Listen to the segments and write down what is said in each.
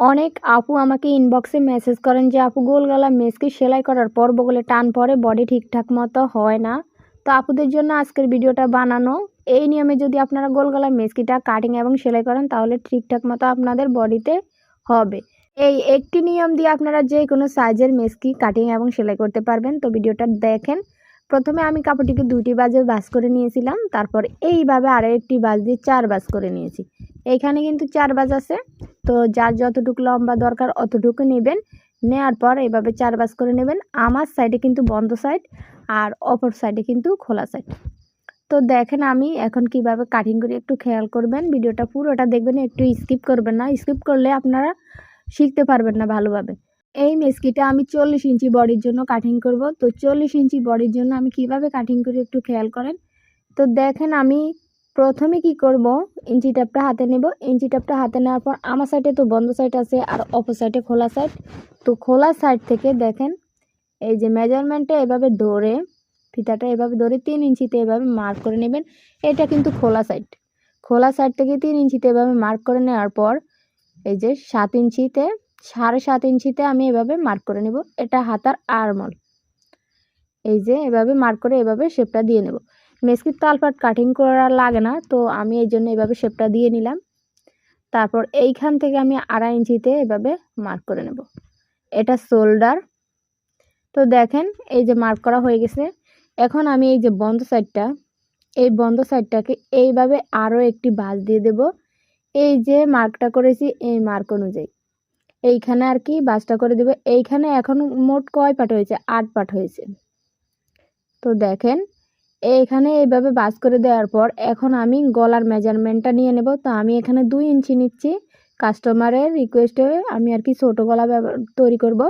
অনেক আপু আমাকে ইনবক্সে মেসেজ করেন যে, আপু গোল গলা মেসকে সেলাই করার পর বগলে টান পরে বডি ঠিকঠাক মতো হয় না। তো আপুদের জন্য আজকের ভিডিওটা বানানো। এই নিয়মে যদি আপনারা গোল গলা মেসকিটা কাটিং এবং সেলাই করেন, তাহলে ঠিকঠাক মতো আপনাদের বডিতে হবে। এই একটি নিয়ম দিয়ে আপনারা যে কোনো সাইজের মেসকি কাটিং এবং সেলাই করতে পারবেন। তো ভিডিওটা দেখেন। প্রথমে আমি কাপড়টিকে দুটি বাজে বাস করে নিয়েছিলাম। তারপর এইভাবে আরও একটি বাজ দিয়ে চার বাজ করে নিয়েছি। এইখানে কিন্তু চার বাজ আছে। তো যার যতটুকু লম্বা দরকার অতটুকু নেবেন। নেওয়ার পর এভাবে চার বাজ করে নেবেন। আমার সাইডে কিন্তু বন্ধ সাইড আর অপর সাইডে কিন্তু খোলা সাইড তো দেখেন আমি এখন কীভাবে কাটিং করি একটু খেয়াল করবেন। ভিডিওটা পুরোটা দেখবেন, একটু স্কিপ করবেন না। স্কিপ করলে আপনারা শিখতে পারবেন না ভালোভাবে। এই মেসকিটা আমি চল্লিশ ইঞ্চি বডির জন্য কাটিং করব। তো চল্লিশ ইঞ্চি বডির জন্য আমি কীভাবে কাটিং করি একটু খেয়াল করেন? তো দেখেন আমি প্রথমে কি করব? ইঞ্চি ট্যাপটা হাতে নেব। ইঞ্চি ট্যাপটা হাতে নেওয়ার পর আমার সাইডে তো বন্ধ সাইড আছে আর অপর সাইডে খোলা সাইড। তো খোলা সাইড থেকে দেখেন, এই যে মেজারমেন্টটা এভাবে ধরে, ফিতাটা এভাবে ধরে তিন ইঞ্চিতে এভাবে মার্ক করে নেবেন। এটা কিন্তু খোলা সাইড। খোলা সাইড থেকে তিন ইঞ্চিতে এভাবে মার্ক করে নেওয়ার পর, এই যে সাত ইঞ্চিতে, সাড়ে সাত ইঞ্চিতে আমি এভাবে মার্ক করে নেব। এটা হাতার আরমল এই যে এভাবে মার্ক করে এভাবে শেপটা দিয়ে নেব। মেসকির তালপাট কাটিং করা লাগে না, তো আমি এই জন্য এভাবে শেপটা দিয়ে নিলাম। তারপর এইখান থেকে আমি আড়াই ইঞ্চিতে এভাবে মার্ক করে নেব। এটা শোল্ডার। তো দেখেন, এই যে মার্ক করা হয়ে গেছে। এখন আমি এই যে বন্ধ সাইডটা, এই বন্ধ সাইডটাকে এইভাবে আরও একটি বাস দিয়ে দেব। এই যে মার্কটা করেছি, এই মার্ক অনুযায়ী। এইখানে আর কি বাসটা করে দেবে। এইখানে এখন মোট কয় পাট হয়েছে? আট পাট হয়েছে। তো দেখেন এইখানে এইভাবে বাস করে দেওয়ার পর এখন আমি গলার মেজারমেন্টটা নিয়ে নেব। তো আমি এখানে দুই ইঞ্চি নিচ্ছি। কাস্টমারের রিকোয়েস্টে আমি আর কি ছোটো গলা তৈরি করব।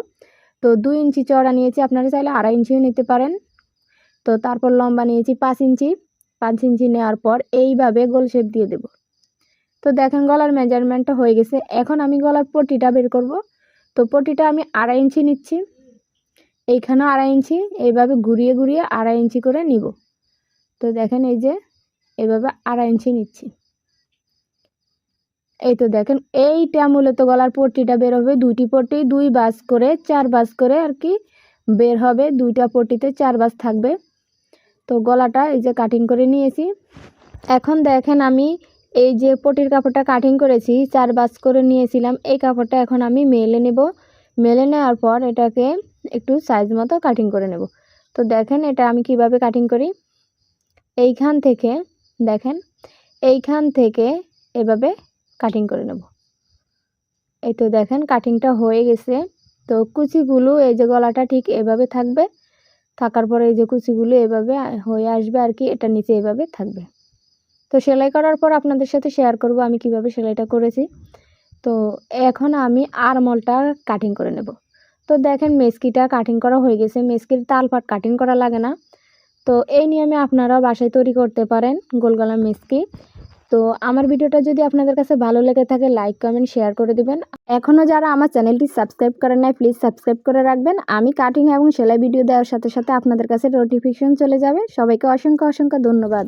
তো দুই ইঞ্চি চড়া নিয়েছি, আপনারা চাইলে আড়াই ইঞ্চিও নিতে পারেন। তো তারপর লম্বা নিয়েছি পাঁচ ইঞ্চি। পাঁচ ইঞ্চি নেওয়ার পর এইভাবে গোল শেপ দিয়ে দেব। তো দেখেন গলার মেজারমেন্টটা হয়ে গেছে। এখন আমি গলার পটিটা বের করব। তো পটিটা আমি আড়াই ইঞ্চি নিচ্ছি। এইখানেও আড়াই ইঞ্চি। এইভাবে ঘুরিয়ে ঘুরিয়ে আড়াই ইঞ্চি করে নিব। তো দেখেন এই যে, এভাবে আড়াই ইঞ্চি নিচ্ছি। এই তো দেখেন, এইটা মূলত গলার পট্টিটা বের হবে দুইটি পট্টি, দুই বাস করে, চার বাস করে আর কি বের হবে, দুইটা পট্টিতে চার বাস থাকবে। তো গলাটা এই যে কাটিং করে নিয়েছি। এখন দেখেন আমি এই যে পটির কাপড়টা কাটিং করেছি, চার বাস করে নিয়েছিলাম, এই কাপড়টা এখন আমি মেলে নেব। মেলে নেওয়ার পর এটাকে একটু সাইজ মতো কাটিং করে নেব। তো দেখেন এটা আমি কীভাবে কাটিং করি। এইখান থেকে, দেখেন, এইখান থেকে এভাবে কাটিং করে নেব। এই তো দেখেন কাটিংটা হয়ে গেছে। তো কুচিগুলো, এই যে গলাটা ঠিক এভাবে থাকবে, থাকার পরে এই যে কুচিগুলো এভাবে হয়ে আসবে আর কি, এটা নিচে এভাবে থাকবে। তো সেলাই করার পর আপনাদের সাথে শেয়ার করব আমি কীভাবে সেলাইটা করেছি। তো এখন আমি আরমলটা কাটিং করে নেব। তো দেখেন, মেসকিটা কাটিং করা হয়ে গেছে। মেসকির তালপাট কাটিং করা লাগে না। তো এই নিয়মে আপনারা বাসায় তৈরি করতে পারেন গোলগলা মিষ্টি। তো আমার ভিডিওটা যদি আপনাদের কাছে ভালো লেগে থাকে লাইক কমেন্ট শেয়ার করে দিবেন। এখনও যারা আমার চ্যানেলটি সাবস্ক্রাইব করেন নাই প্লিজ সাবস্ক্রাইব করে রাখবেন। আমি কাটিং এবং সেলাই ভিডিও দেওয়ার সাথে সাথে আপনাদের কাছে নোটিফিকেশন চলে যাবে। সবাইকে অসংখ্য অসংখ্য ধন্যবাদ।